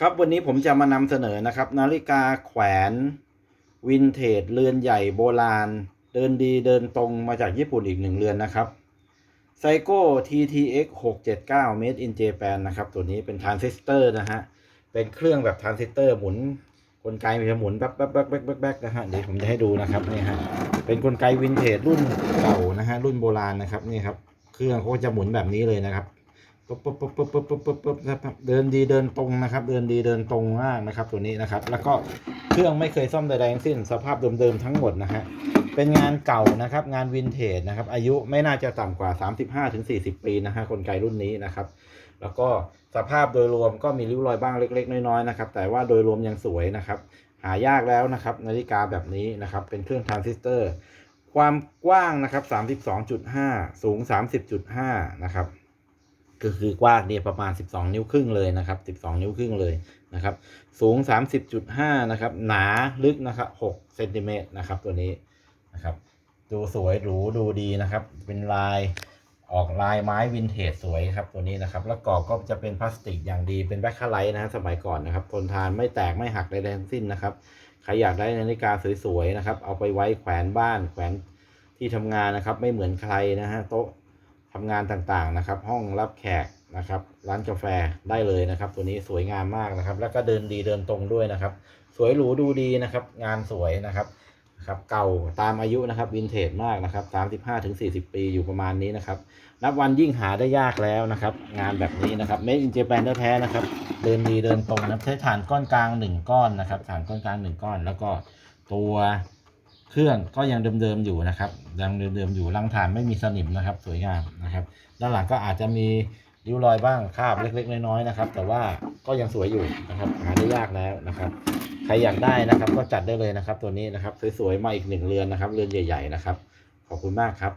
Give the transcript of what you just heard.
ครับวันนี้ผมจะมานำเสนอนะครับ นาฬิกาแขวนวินเทจเรือนใหญ่โบราณ เดินดีเดินตรงมาจากญี่ปุ่นอีกหนึ่งเรือนนะครับไซโก้ TTX 679 Made in Japan นะครับ ตัวนี้เป็นทรานซิสเตอร์นะฮะ เป็นเครื่องแบบทรานซิสเตอร์หมุนกลไกมันจะหมุนแป๊บแป๊บแป๊บแป๊บแป๊บแป๊บนะฮะเดี๋ยวผมจะให้ดูนะครับนี่ฮะเป็นกลไกวินเทจรุ่นเก่านะฮะรุ่นโบราณนะครับนี่ครับเครื่องเขาจะหมุนแบบนี้เลยนะครับ ปุ๊บปุ๊บปุ๊บปุ๊บปุ๊บปุ๊บปุ๊บปุ๊บนะครับเดินดีเดินตรงนะครับ เดินดีเดินตรงมากนะครับ ตัวนี้นะครับ แล้วก็เครื่องไม่เคยซ่อมใดๆทั้งสิ้นสภาพเดิมๆทั้งหมดนะฮะเป็นงานเก่านะครับ งานวินเทจนะครับ อายุไม่น่าจะต่ำกว่า 35-40 ปีนะฮะกลไกรุ่นนี้นะครับ แล้วก็สภาพโดยรวมก็มีริ้วรอยบ้างเล็ก ๆ น้อยๆนะครับ แต่ว่าโดยรวมยังสวยนะครับ หายากแล้วนะครับ นาฬิกาแบบนี้นะครับ เป็นเครื่องทรานซิสเตอร์ ความกว้างนะครับ 32.5 สูง 30.5 นะครับ ก็คือกว้างเนี่ยประมาณ 12 นิ้วครึ่งเลยนะครับ 12 นิ้วครึ่งเลยนะครับ สูง 30.5 นะครับ หนาลึกนะครับ6เซนติเมตรนะครับตัวนี้นะครับ ดูสวยหรูดูดีนะครับ เป็นลายออกลายไม้วินเทจสวยครับตัวนี้นะครับ แล้วกรอบก็จะเป็นพลาสติกอย่างดีเป็นแบคคาไลท์นะฮะสมัยก่อนนะครับทนทานไม่แตกไม่หักใดๆทั้งสิ้นนะครับใครอยากได้นาฬิกาสวยๆนะครับ เอาไปไว้แขวนบ้านแขวนที่ทำงานนะครับ ไม่เหมือนใครนะฮะโต๊ะ ทำงานต่างๆนะครับ ห้องรับแขกนะครับ ร้านกาแฟได้เลยนะครับ ตัวนี้สวยงามมากนะครับ แล้วก็เดินดีเดินตรงด้วยนะครับ สวยหรูดูดีนะครับ งานสวยนะครับนะครับเก่าตามอายุนะครับวินเทจมากนะครับ35ถึง40 ปีอยู่ประมาณนี้นะครับ นับวันยิ่งหาได้ยากแล้วนะครับ งานแบบนี้นะครับ Made in Japan แท้ๆนะครับ เดินดีเดินตรงนะใช้ฐานก้อนกลางหนึ่งก้อนนะครับฐานก้อนกลางหนึ่งก้อน แล้วก็ตัว เครื่องก็ยังเดิมๆอยู่นะครับยังเดิมๆอยู่รังฐานไม่มีสนิมนะครับ สวยงามนะครับด้านหลังก็อาจจะมีริ้วรอยบ้างคราบเล็ก ๆ น้อยๆนะครับ แต่ว่าก็ยังสวยอยู่นะครับหาได้ยากแล้วนะครับ ใครอยากได้นะครับ ก็จัดได้เลยนะครับ ตัวนี้นะครับสวยๆมาอีกหนึ่งเรือนนะครับ เรือนใหญ่ ๆ นะครับ ขอบคุณมากครับ